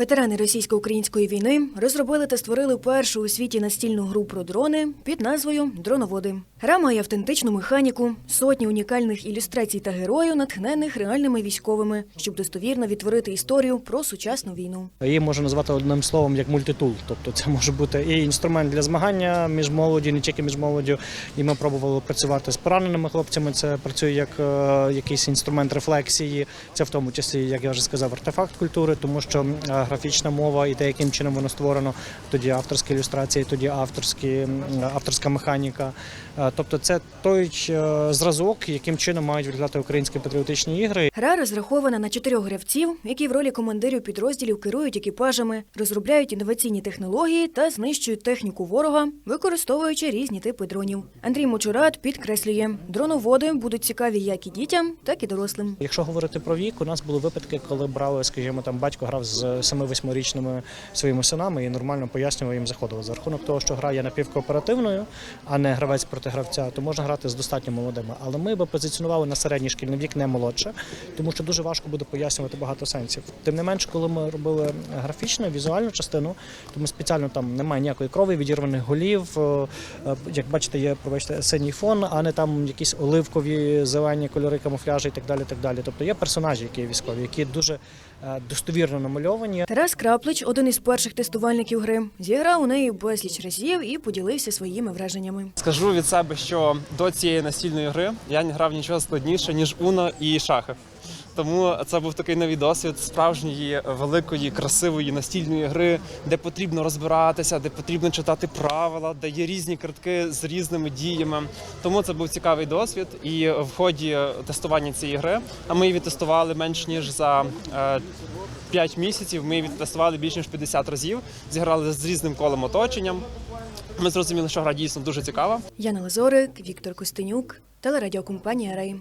Ветерани російсько-української війни розробили та створили першу у світі настільну гру про дрони під назвою Дроноводи. Гра має автентичну механіку, сотні унікальних ілюстрацій та героїв, натхнених реальними військовими, щоб достовірно відтворити історію про сучасну війну. Її можна назвати одним словом як мультитул. Тобто це може бути і інструмент для змагання між молоді, не тільки між молоддю. І ми пробували працювати з пораненими хлопцями. Це працює як е, якийсь інструмент рефлексії. Це в тому числі, як я вже сказав, артефакт культури, тому що е, графічна мова і те, яким чином воно створено, тоді авторські ілюстрації, тоді авторські, авторська механіка. Е, Тобто, це той е, зразок, яким чином мають виглядати українські патріотичні ігри. Гра розрахована на чотирьох гравців, які в ролі командирів підрозділів керують екіпажами, розробляють інноваційні технології та знищують техніку ворога, використовуючи різні типи дронів. Андрій Мочурат підкреслює, дроноводи будуть цікаві як і дітям, так і дорослим. Якщо говорити про вік, у нас були випадки, коли брали, скажімо, там батько грав з 7-8-річними своїми синами і нормально пояснював їм заходило. За рахунок того, що гра є напівкооперативною, а не гравець проти гравця, то можна грати з достатньо молодими. Але ми би позиціонували на середній шкільний вік, не молодше, тому що дуже важко буде пояснювати багато сенсів. Тим не менш, коли ми робили графічну, візуальну частину, то ми спеціально там немає ніякої крові, відірваних голів. Е, е, Як бачите, є пробачте, синій фон, а не там якісь оливкові, зелені кольори камуфляжі і так далі. так далі. Тобто є персонажі, які є військові, які дуже е, достовірно намальовані. Тарас Краплич, один із перших тестувальників гри, зіграв у неї безліч разів і поділився своїми враженнями. Скажу від себе, що до цієї настільної гри я не грав нічого складніше, ніж Уно і шахи. Тому це був такий новий досвід справжньої великої, красивої настільної гри, де потрібно розбиратися, де потрібно читати правила, де є різні картки з різними діями. Тому це був цікавий досвід. І в ході тестування цієї гри, а ми її відтестували менш ніж за. е, 5 місяців ми її відтестували більш ніж 50 разів, зіграли з різним колом оточенням. Ми зрозуміли, що гра дійсно дуже цікава. Яна Лазорик, Віктор Костенюк, телерадіокомпанія Рей.